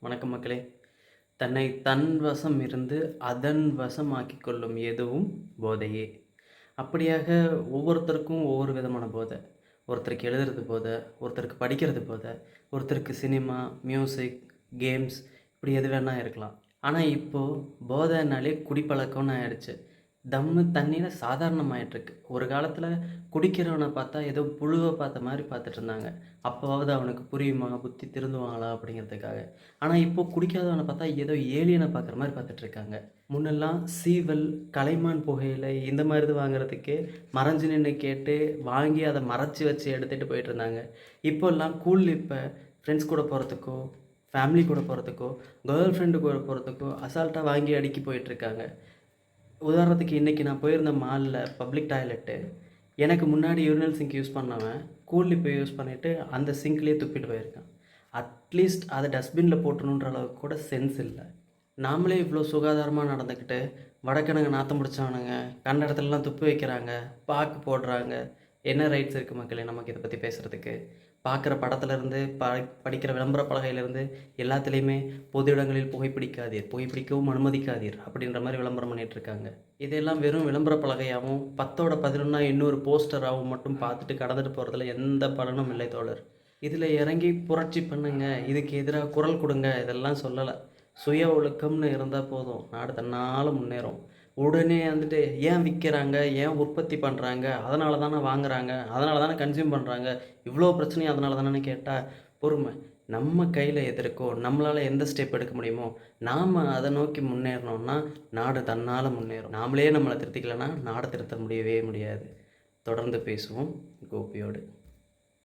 வணக்கம் மக்களே. தன்னை தன் வசம் இருந்து அதன் வசமாக்கி கொள்ளும் எதுவும் போதையே. அப்படியாக ஒவ்வொருத்தருக்கும் ஒவ்வொரு விதமான போதை. ஒருத்தருக்கு எழுதுறது போதை ஒருத்தருக்கு படிக்கிறது போதை ஒருத்தருக்கு சினிமா மியூசிக் கேம்ஸ் இப்படி எது வேணால் இருக்கலாம். ஆனால் இப்போது போதைனாலே குடிப்பழக்கம்னு ஆயிடுச்சு. தம்மு தண்ணியில் சாதாரணமாயிட்டிருக்கு. ஒரு காலத்தில் குடிக்கிறவனை பார்த்தா ஏதோ புழுவை பார்த்த மாதிரி பார்த்துட்டு இருந்தாங்க. அப்போவாவது அவனுக்கு புரியுமா புத்தி திருந்துவாங்களா அப்படிங்கிறதுக்காக. ஆனால் இப்போ குடிக்காதவனை பார்த்தா ஏதோ ஏலியனை பார்க்குற மாதிரி பார்த்துட்டு இருக்காங்க. முன்னெல்லாம் சீவல் கலைமான் புகையிலை இந்த மாதிரி இது வாங்குறதுக்கு மறைஞ்சு நின்று கேட்டு வாங்கி அதை மறைச்சி வச்சு எடுத்துகிட்டு போயிட்டு இருந்தாங்க. இப்போல்லாம் கூல் இப்போ ஃப்ரெண்ட்ஸ் கூட போகிறதுக்கோ ஃபேமிலி கூட போகிறதுக்கோ கேர்ள் ஃப்ரெண்டு கூட போகிறதுக்கோ அசால்ட்டாக வாங்கி அடுக்கி போயிட்டுருக்காங்க உதாரணத்துக்கு இன்றைக்கி நான் போயிருந்த மாலில் பப்ளிக் டாய்லெட்டு எனக்கு முன்னாடி யூரினல் சிங்க் யூஸ் பண்ணவன் கூலி போய் யூஸ் பண்ணிவிட்டு அந்த சிங்க்லேயே துப்பிட்டு போயிருக்கான். அட்லீஸ்ட் அதை டஸ்ட்பினில் போட்டணுன்ற அளவுக்கு கூட சென்ஸ் இல்லை. நாமளே இவ்வளோ சுகாதாரமாக நடந்துக்கிட்டு வடக்கணங்க நாத்தம் முடிச்சவனுங்க கண்ட இடத்துலலாம் துப்பி வைக்கிறாங்க பாக்கு போடுறாங்க என்ன ரைட்ஸ் இருக்குது மக்களே நமக்கு இதை பற்றி பேசுகிறதுக்கு பார்க்குற படத்துலேருந்து ப படிக்கிற விளம்பர பலகையிலேருந்து எல்லாத்துலேயுமே பொது இடங்களில் புகைப்பிடிக்காதீர் புகைப்பிடிக்கவும் அனுமதிக்காதீர் அப்படின்ற மாதிரி விளம்பரம் பண்ணிகிட்ருக்காங்க இதெல்லாம் வெறும் விளம்பர பலகையாகவும் பத்தோட பதினொன்னா இன்னொரு போஸ்டராகவும் மட்டும் பார்த்துட்டு கடந்துட்டு போகிறதுல எந்த பலனும் இல்லை தோழர். இதில் இறங்கி புரட்சி பண்ணுங்க இதுக்கு எதிராக குரல் கொடுங்க இதெல்லாம் சொல்லலை. சுய ஒழுக்கம்னு இருந்தால் போதும் நாடு தன்னால் முன்னேறும். உடனே வந்துட்டு ஏன் விற்கிறாங்க ஏன் உற்பத்தி பண்ணுறாங்க அதனால தானே வாங்குறாங்க? அதனால தானே கன்சியூம் பண்ணுறாங்க இவ்வளோ பிரச்சனையும் அதனால தானே கேட்டால் பொறுமை. நம்ம கையில் எது இருக்கோ நம்மளால் எந்த ஸ்டெப் எடுக்க முடியுமோ நாம் அதை நோக்கி முன்னேறணும்னா நாடு தன்னால் முன்னேறும். நாமளே நம்மளை திருத்திக்கலைன்னா நாடை திருத்த முடியவே முடியாது. தொடர்ந்து பேசுவோம். கோபியோடு.